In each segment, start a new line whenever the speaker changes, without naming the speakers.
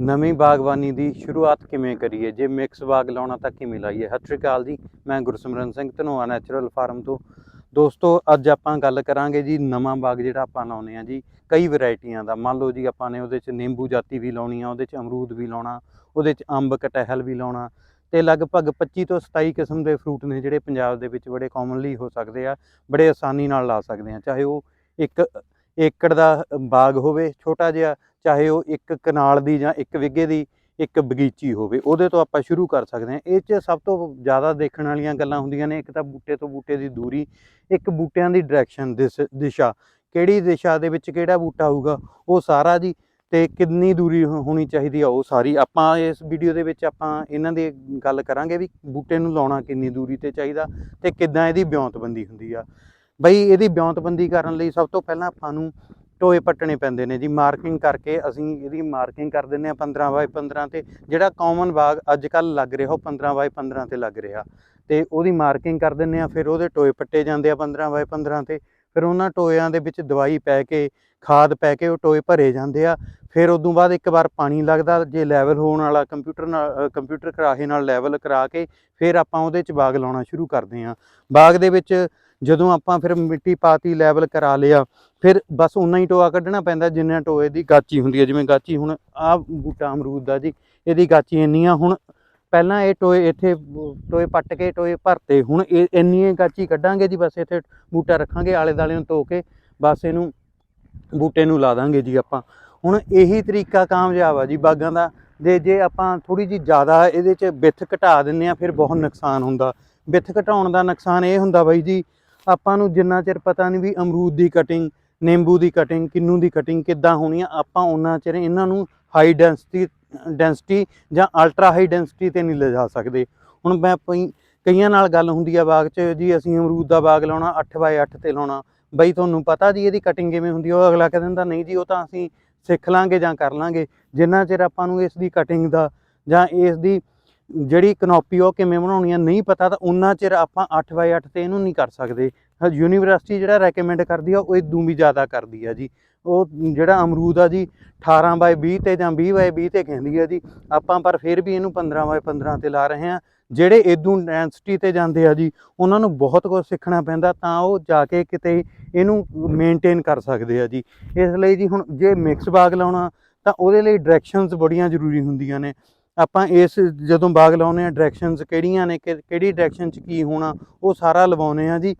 ਨਵੀਂ ਬਾਗਬਾਨੀ ਦੀ ਸ਼ੁਰੂਆਤ ਕਿਵੇਂ ਕਰੀਏ? ਜੇ ਮਿਕਸ ਬਾਗ ਲਾਉਣਾ ਤਾਂ ਕਿਵੇਂ ਲਾਈਏ? ਸਤਿ ਸ਼੍ਰੀ ਅਕਾਲ ਜੀ, ਮੈਂ ਗੁਰਸਿਮਰਨ ਸਿੰਘ ਧਨੋਆ ਨੈਚੁਰਲ ਫਾਰਮ ਤੋਂ। ਦੋਸਤੋ, ਅੱਜ ਆਪਾਂ ਗੱਲ ਕਰਾਂਗੇ ਜੀ ਨਵਾਂ ਬਾਗ ਜਿਹੜਾ ਆਪਾਂ ਲਾਉਨੇ ਆ ਜੀ, ਕਈ ਵੈਰਾਈਟੀਆਂ ਦਾ। ਮੰਨ ਲਓ ਜੀ ਆਪਾਂ ਨੇ ਉਹਦੇ 'ਚ ਨਿੰਬੂ ਜਾਤੀ ਵੀ ਲਾਉਣੀ ਆ, ਉਹਦੇ 'ਚ ਅਮਰੂਦ ਵੀ ਲਾਉਣਾ, ਉਹਦੇ 'ਚ ਅੰਬ, ਕਟਹਿਲ ਵੀ ਲਾਉਣਾ ਤੇ ਲਗਭਗ 25 ਤੋਂ 27 ਕਿਸਮ ਦੇ ਫਰੂਟ ਨੇ ਜਿਹੜੇ ਪੰਜਾਬ ਦੇ ਵਿੱਚ ਬੜੇ ਕਾਮਨਲੀ ਹੋ ਸਕਦੇ ਆ, ਬੜੇ ਆਸਾਨੀ ਨਾਲ ਲਾ ਸਕਦੇ ਆ। ਚਾਹੇ ਉਹ ਇੱਕ ਏਕੜ ਦਾ ਬਾਗ ਹੋਵੇ ਛੋਟਾ ਜਿਹਾ, ਚਾਹੇ ਉਹ ਇੱਕ ਕਨਾਲ ਦੀ ਜਾਂ ਇੱਕ ਵਿਗੇ ਦੀ ਇੱਕ ਬਗੀਚੀ ਹੋਵੇ, ਉਹਦੇ ਤੋਂ ਆਪਾਂ ਸ਼ੁਰੂ ਕਰ ਸਕਦੇ ਹਾਂ। ਇਹ 'ਚ ਸਭ ਤੋਂ ਜ਼ਿਆਦਾ ਦੇਖਣ ਵਾਲੀਆਂ ਗੱਲਾਂ ਹੁੰਦੀਆਂ ਨੇ, ਇੱਕ ਤਾਂ ਬੂਟੇ ਤੋਂ ਬੂਟੇ ਦੀ ਦੂਰੀ, ਇੱਕ ਬੂਟਿਆਂ ਦੀ ਡਾਇਰੈਕਸ਼ਨ ਦਿਸ਼ਾ ਕਿਹੜੀ ਦਿਸ਼ਾ ਦੇ ਵਿੱਚ ਕਿਹੜਾ ਬੂਟਾ ਹੋਊਗਾ, ਉਹ ਸਾਰਾ ਜੀ, ਤੇ ਕਿੰਨੀ ਦੂਰੀ ਹੋ- ਹੋਣੀ ਚਾਹੀਦੀ ਆ, ਉਹ ਸਾਰੀ। ਆਪਾਂ ਇਸ ਵੀਡੀਓ ਦੇ ਵਿੱਚ ਆਪਾਂ ਇਹਨਾਂ ਦੀ ਗੱਲ ਕਰਾਂਗੇ ਵੀ ਬੂਟੇ ਨੂੰ ਲਾਉਣਾ ਕਿੰਨੀ ਦੂਰੀ ਤੇ ਚਾਹੀਦਾ ਤੇ ਕਿੱਦਾਂ ਇਹਦੀ ਬਿਉਂਤਬੰਦੀ ਹੁੰਦੀ ਆ। ਬਈ ਇਹਦੀ ਬਿਉਂਤਬੰਦੀ ਕਰਨ ਲਈ ਸਭ ਤੋਂ ਪਹਿਲਾਂ ਆਪਾਂ ਨੂੰ ਟੋਏ ਪੱਟਣੇ ਪੈਂਦੇ ਨੇ ਜੀ, ਮਾਰਕਿੰਗ ਕਰਕੇ ਅਸੀਂ ਇਹਦੀ ਮਾਰਕਿੰਗ ਕਰ ਦਿੰਦੇ ਆ 15 ਬਾਈ 15 ਤੇ, ਜਿਹੜਾ ਕਾਮਨ ਬਾਗ ਅੱਜ ਕੱਲ ਲੱਗ ਰਿਹਾ ਉਹ 15 ਬਾਈ 15 ਤੇ ਲੱਗ ਰਿਹਾ। ਤੇ ਉਹਦੀ ਮਾਰਕਿੰਗ ਕਰ ਦਿੰਦੇ ਆ ਫਿਰ ਉਹਦੇ ਟੋਏ ਪੱਟੇ ਜਾਂਦੇ ਆ 15 ਬਾਈ 15 ਤੇ, ਫਿਰ ਉਹਨਾਂ ਟੋਇਆਂ ਦੇ ਵਿੱਚ ਦਵਾਈ ਪੈ ਕੇ, ਖਾਦ ਪੈ ਕੇ ਉਹ ਟੋਏ ਭਰੇ ਜਾਂਦੇ ਆ। ਫਿਰ ਉਦੋਂ ਬਾਅਦ ਇੱਕ ਵਾਰ ਪਾਣੀ ਲੱਗਦਾ, ਜੇ ਲੈਵਲ ਹੋਣ ਵਾਲਾ ਕੰਪਿਊਟਰ ਨਾਲ ਕੰਪਿਊਟਰ ਕਰਾਹੇ ਨਾਲ ਲੈਵਲ ਕਰਾ ਕੇ, ਫਿਰ ਆਪਾਂ ਉਹਦੇ 'ਚ ਬਾਗ ਲਾਉਣਾ ਸ਼ੁਰੂ ਕਰਦੇ ਆ ਬਾਗ ਦੇ ਵਿੱਚ ਜਦੋਂ ਆਪਾਂ ਫਿਰ ਮਿੱਟੀ ਪਾਤੀ ਲੈਵਲ ਕਰਾ ਲਿਆ, ਫਿਰ ਬਸ ਉਨਾ ਹੀ ਟੋਆ ਕੱਢਣਾ ਪੈਂਦਾ ਜਿੰਨਾ ਟੋਏ ਦੀ ਗਾਚੀ ਹੁੰਦੀ ਹੈ। ਜਿਵੇਂ ਗਾਚੀ ਹੁਣ ਆਹ ਬੂਟਾ ਅਮਰੂਦ ਦਾ ਜੀ, ਇਹਦੀ ਗਾਚੀ ਇੰਨੀ ਆ, ਹੁਣ ਪਹਿਲਾਂ ਇਹ ਟੋਏ ਇੱਥੇ ਟੋਏ ਪੱਟ ਕੇ, ਟੋਏ ਭਰਤੇ, ਹੁਣ ਇਹ ਇੰਨੀ ਗਾਚੀ ਕੱਢਾਂਗੇ ਜੀ, ਬਸ ਇੱਥੇ ਬੂਟਾ ਰੱਖਾਂਗੇ ਆਲੇ ਦਾਲੇ ਨੂੰ ਧੋ ਕੇ, ਬਸ ਇਹਨੂੰ ਬੂਟੇ ਨੂੰ ਲਾ ਦਾਂਗੇ ਜੀ ਆਪਾਂ। ਹੁਣ ਇਹੀ ਤਰੀਕਾ ਕਾਮਯਾਬ ਆ ਜੀ ਬਾਗਾਂ ਦਾ ਜੇ ਜੇ ਆਪਾਂ ਥੋੜੀ ਜੀ ਜ਼ਿਆਦਾ ਇਹਦੇ 'ਚ ਵਿੱਥ ਘਟਾ ਦਿੰਨੇ ਆ ਫਿਰ ਬਹੁਤ ਨੁਕਸਾਨ ਹੁੰਦਾ। ਵਿੱਥ ਘਟਾਉਣ ਦਾ ਨੁਕਸਾਨ ਇਹ ਹੁੰਦਾ ਬਾਈ ਜੀ ਆਪਾਂ ਨੂੰ ਜਿੰਨਾ ਚਿਰ ਪਤਾ ਨਹੀਂ ਵੀ ਅਮਰੂਦ ਦੀ ਕਟਿੰਗ ਨਿੰਬੂ ਦੀ ਕਟਿੰਗ ਕਿੰਨੂ ਦੀ ਕਟਿੰਗ ਕਿੱਦਾਂ ਹੋਣੀ ਆ, ਆਪਾਂ ਉਹਨਾਂ ਚਿਰ ਇਹਨਾਂ ਨੂੰ ਹਾਈ ਡੈਂਸਿਟੀ ਡੈਂਸਿਟੀ ਜਾਂ ਅਲਟਰਾ ਹਾਈ ਡੈਂਸਿਟੀ ਤੇ ਨਹੀਂ ਲਿਜਾ ਸਕਦੇ। ਹੁਣ ਮੈਂ ਪਈ- ਕਈਆਂ ਨਾਲ ਗੱਲ ਹੁੰਦੀ ਆ ਬਾਗ 'ਚ, ਜੀ ਅਸੀਂ ਅਮਰੂਦ ਦਾ ਬਾਗ ਲਾਉਣਾ 8x8 ਤੇ ਲਾਉਣਾ। ਬਈ ਤੁਹਾਨੂੰ ਪਤਾ ਜੀ ਇਹਦੀ ਕਟਿੰਗ ਕਿਵੇਂ ਹੁੰਦੀ ਆ, ਉਹ ਅਗਲਾ ਕਹਿ ਦਿੰਦਾ ਨਹੀਂ ਜੀ ਉਹ ਤਾਂ ਅਸੀਂ ਸਿੱਖ ਲਾਂਗੇ ਜਾਂ ਕਰ ਲਾਂਗੇ। ਜਿੰਨਾ ਚਿਰ ਆਪਾਂ ਨੂੰ ਇਸ ਦੀ ਕਟਿੰਗ ਦਾ ਜਾਂ ਇਸ ਦੀ ਜਿਹੜੀ ਕਨੋਪੀ ਉਹ ਕਿਵੇਂ ਬਣਾਉਣੀ ਆ, ਨਹੀਂ ਪਤਾ ਤਾਂ ਉਨਾ ਚਿਰ ਆਪਾਂ 8x8 ਤੇ ਇਹਨੂੰ ਨਹੀਂ ਕਰ ਸਕਦੇ। ਯੂਨੀਵਰਸਿਟੀ ਜਿਹੜਾ ਰეკਮੈਂਡ ਕਰਦੀ ਆ, ਉਹ ਇਦੋਂ ਵੀ ਜ਼ਿਆਦਾ ਕਰਦੀ ਆ ਜੀ। ਉਹ ਜਿਹੜਾ ਅਮਰੂਦ ਆ ਜੀ 18x20 ਤੇ ਜਾਂ 20x20 ਤੇ ਕਹਿੰਦੀ ਆ ਜੀ। ਆਪਾਂ ਪਰ ਫਿਰ ਵੀ ਇਹਨੂੰ 15x15 ਤੇ ਲਾ ਰਹੇ ਆ। ਜਿਹੜੇ ਇਦੋਂ ਡੈਂਸਿਟੀ ਤੇ ਜਾਂਦੇ ਆ ਜੀ, ਉਹਨਾਂ ਨੂੰ ਬਹੁਤ ਕੁਝ ਸਿੱਖਣਾ ਪੈਂਦਾ, ਤਾਂ ਉਹ ਜਾ ਕੇ ਕਿਤੇ ਇਹਨੂੰ ਮੇਨਟੇਨ ਕਰ ਸਕਦੇ ਆ ਜੀ। ਇਸ ਲਈ ਜੀ ਹੁਣ ਜੇ ਮਿਕਸ ਬਾਗ ਲਾਉਣਾ, ਤਾਂ ਉਹਦੇ ਲਈ ਡਾਇਰੈਕਸ਼ਨਸ ਬੜੀਆਂ ਜ਼ਰੂਰੀ ਹੁੰਦੀਆਂ ਨੇ। ਆਪਾਂ ਇਸ ਜਦੋਂ ਬਾਗ ਲਾਉਨੇ ਆ ਡਾਇਰੈਕਸ਼ਨਸ ਕਿਹੜੀਆਂ ਨੇ, ਕਿ- ਕਿਹੜੀ ਡਾਇਰੈਕਸ਼ਨ 'ਚ ਕੀ ਹੋਣਾ, ਉਹ ਸਾਰਾ ਲਵਾਉਨੇ ਆ ਜੀ।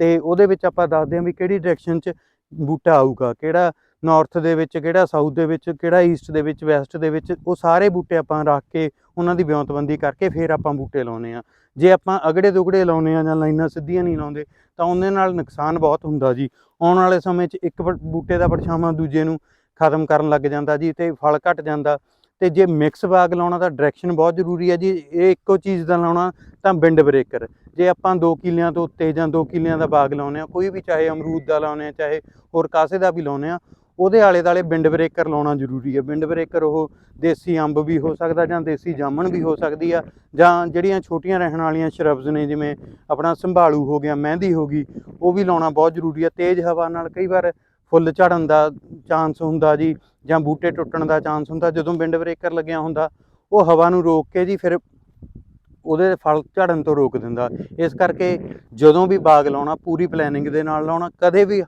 ਤੇ ਉਹਦੇ ਵਿੱਚ ਆਪਾਂ ਦੱਸਦੇ ਹਾਂ ਵੀ ਕਿਹੜੀ ਡਾਇਰੈਕਸ਼ਨ 'ਚ ਬੂਟਾ ਆਊਗਾ, ਕਿਹੜਾ ਨਾਰਥ ਦੇ ਵਿੱਚ, ਕਿਹੜਾ ਸਾਊਥ ਦੇ ਵਿੱਚ, ਕਿਹੜਾ ਈਸਟ ਦੇ ਵਿੱਚ ਵੈਸਟ ਦੇ ਵਿੱਚ, ਉਹ ਸਾਰੇ ਬੂਟੇ ਆਪਾਂ ਰੱਖ ਕੇ ਉਹਨਾਂ ਦੀ ਬਿਉਂਤਬੰਦੀ ਕਰਕੇ ਫਿਰ ਆਪਾਂ ਬੂਟੇ ਲਾਉਨੇ ਆ ਜੇ ਆਪਾਂ ਅਗੜੇ ਦੁਗੜੇ ਲਾਉਨੇ ਆ ਜਾਂ ਲਾਈਨਾਂ ਸਿੱਧੀਆਂ ਨਹੀਂ ਲਾਉਂਦੇ, ਤਾਂ ਉਹਦੇ ਨਾਲ ਨੁਕਸਾਨ ਬਹੁਤ ਹੁੰਦਾ ਜੀ। ਆਉਣ ਵਾਲੇ ਸਮੇਂ 'ਚ ਇੱਕ ਬੂਟੇ ਦਾ ਪਰਛਾਵਾਂ ਦੂਜੇ ਨੂੰ ਖਤਮ ਕਰਨ ਲੱਗ ਜਾਂਦਾ ਜੀ ਤੇ ਫਲ ਘਟ ਜਾਂਦਾ। ਤੇ ਜੇ ਮਿਕਸ ਬਾਗ ਲਾਉਣਾ ਤਾਂ ਡਾਇਰੈਕਸ਼ਨ ਬਹੁਤ ਜ਼ਰੂਰੀ ਹੈ ਜੀ। ਇਹ ਇੱਕੋ ਚੀਜ਼ ਦਾ ਲਾਉਣਾ ਤਾਂ ਵਿੰਡ ਬ੍ਰੇਕਰ ਜੇ ਆਪਾਂ 2 ਕਿੱਲਿਆਂ ਤੋਂ ਉੱਤੇ ਜਾਂ 2 ਕਿੱਲਿਆਂ ਦਾ ਬਾਗ ਲਾਉਨੇ ਆ ਕੋਈ ਵੀ ਚਾਹੇ ਅਮਰੂਦ ਦਾ ਲਾਉਨੇ ਆ ਚਾਹੇ ਹੋਰ ਕਾਸੇ ਦਾ ਵੀ ਲਾਉਨੇ ਆ ਉਹਦੇ ਆਲੇ ਦਾਲੇ ਵਿੰਡ ਬ੍ਰੇਕਰ ਲਾਉਣਾ ਜ਼ਰੂਰੀ ਹੈ। ਵਿੰਡ ਬ੍ਰੇਕਰ ਉਹ ਦੇਸੀ ਅੰਬ ਵੀ ਹੋ ਸਕਦਾ ਜਾਂ ਦੇਸੀ ਜਾਮਣ ਵੀ ਹੋ ਸਕਦੀ ਆ, ਜਾਂ ਜਿਹੜੀਆਂ ਛੋਟੀਆਂ ਰਹਿਣ ਵਾਲੀਆਂ ਸ਼ਰਬਸ ਨੇ, ਜਿਵੇਂ ਆਪਣਾ ਸੰਭਾਲੂ ਹੋ ਗਿਆ, ਮਹਿੰਦੀ ਹੋ ਗਈ, ਉਹ ਵੀ ਲਾਉਣਾ ਬਹੁਤ ਜ਼ਰੂਰੀ ਆ ਤੇਜ਼ ਹਵਾ ਨਾਲ ਕਈ ਵਾਰ ਫੁੱਲ ਝੜਨ ਦਾ ਚਾਂਸ ਹੁੰਦਾ ਜੀ, ਜਾਂ ਬੂਟੇ ਟੁੱਟਣ ਦਾ ਚਾਂਸ ਹੁੰਦਾ, ਜਦੋਂ ਵਿੰਡ ਬ੍ਰੇਕਰ ਲੱਗਿਆ ਹੁੰਦਾ, ਉਹ ਹਵਾ ਨੂੰ ਰੋਕ ਕੇ ਜੀ ਫਿਰ ਉਹਦੇ ਫਲ ਝੜਨ ਤੋਂ ਰੋਕ ਦਿੰਦਾ। ਇਸ ਕਰਕੇ ਜਦੋਂ ਵੀ ਬਾਗ ਲਾਉਣਾ, ਪੂਰੀ ਪਲੈਨਿੰਗ ਦੇ ਨਾਲ ਲਾਉਣਾ, ਕਦੇ ਵੀ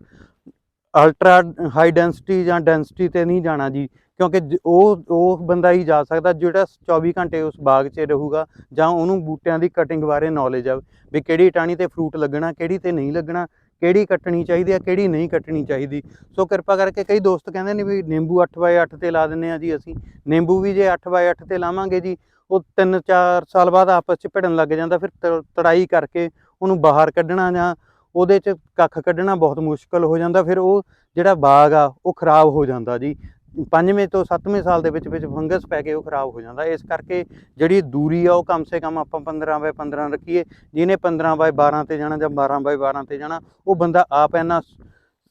ਅਲਟਰਾ ਹਾਈ ਡੈਂਸਿਟੀ ਜਾਂ ਡੈਂਸਿਟੀ ਤੇ ਨਹੀਂ ਜਾਣਾ ਜੀ, ਕਿਉਂਕਿ ਉਹ ਉਹ ਬੰਦਾ ਹੀ ਜਾ ਸਕਦਾ ਜਿਹੜਾ 24 ਘੰਟੇ ਉਸ ਬਾਗ 'ਚ ਰਹੂਗਾ ਜਾਂ ਉਹਨੂੰ ਬੂਟਿਆਂ ਦੀ ਕਟਿੰਗ ਬਾਰੇ ਨੌਲੇਜ ਆ ਵੀ ਕਿਹੜੀ ਟਾਹਣੀ ਤੇ ਫਰੂਟ ਲੱਗਣਾ, ਕਿਹੜੀ ਤੇ ਨਹੀਂ ਲੱਗਣਾ। ਕਿਹੜੀ ਕੱਟਣੀ ਚਾਹੀਦੀ ਆ, ਕਿਹੜੀ ਨਹੀਂ ਕੱਟਣੀ ਚਾਹੀਦੀ। ਸੋ ਕਿਰਪਾ ਕਰਕੇ ਕਈ ਦੋਸਤ ਕਹਿੰਦੇ ਨੇ ਵੀ ਨਿੰਬੂ 8x8 ਤੇ ਲਾ ਦਿੰਨੇ ਆ ਜੀ ਅਸੀਂ। ਨਿੰਬੂ ਵੀ ਜੇ 8x8 ਤੇ ਲਾਵਾਂਗੇ ਜੀ, ਉਹ 3-4 ਸਾਲ ਬਾਅਦ ਆਪਸ 'ਚ ਭਿੜਨ ਲੱਗ ਜਾਂਦਾ, ਫਿਰ ਤ- ਤੜਾਈ ਕਰਕੇ ਉਹਨੂੰ ਬਾਹਰ ਕੱਢਣਾ ਜਾਂ ਉਹਦੇ 'ਚ ਕੱਖ ਕੱਢਣਾ ਬਹੁਤ ਮੁਸ਼ਕਲ ਹੋ ਜਾਂਦਾ, ਫਿਰ ਉਹ ਜਿਹੜਾ ਬਾਗ ਆ, ਉਹ ਖਰਾਬ ਹੋ ਜਾਂਦਾ ਜੀ। ਪੰਜਵੇਂ ਤੋਂ ਸੱਤਵੇਂ ਸਾਲ ਦੇ ਵਿੱਚ ਵਿੱਚ ਫੰਗਸ ਪੈ ਕੇ ਉਹ ਖਰਾਬ ਹੋ ਜਾਂਦਾ। ਇਸ ਕਰਕੇ ਜਿਹੜੀ ਦੂਰੀ ਆ ਉਹ ਕਮ ਸੇ ਕਮ ਆਪਾਂ 15 ਬਾਏ 15 ਰੱਖੀਏ। ਜਿਹਨੇ 15 ਬਾਏ 12 ਤੇ ਜਾਣਾ ਜਾਂ 12 ਬਾਏ 12 ਤੇ ਜਾਣਾ, ਉਹ ਬੰਦਾ ਆਪ ਇੰਨਾ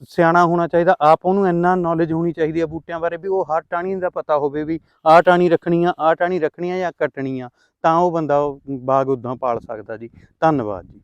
ਸਿਆਣਾ ਹੋਣਾ ਚਾਹੀਦਾ। ਆਪ ਉਹਨੂੰ ਇੰਨਾ ਨੌਲੇਜ ਹੋਣੀ ਚਾਹੀਦੀ ਆ ਬੂਟਿਆਂ ਬਾਰੇ ਵੀ, ਉਹ ਹਰ ਟਾਣੀ ਦਾ ਪਤਾ ਹੋਵੇ ਵੀ ਆਹ ਟਾਣੀ ਰੱਖਣੀ ਆ, ਆਹ ਟਾਣੀ ਰੱਖਣੀ ਆ ਜਾਂ ਕੱਟਣੀ ਆ, ਤਾਂ ਉਹ ਬੰਦਾ ਉਹ ਬਾਗ ਉਦਾਂ ਪਾਲ ਸਕਦਾ ਜੀ। ਧੰਨਵਾਦ ਜੀ।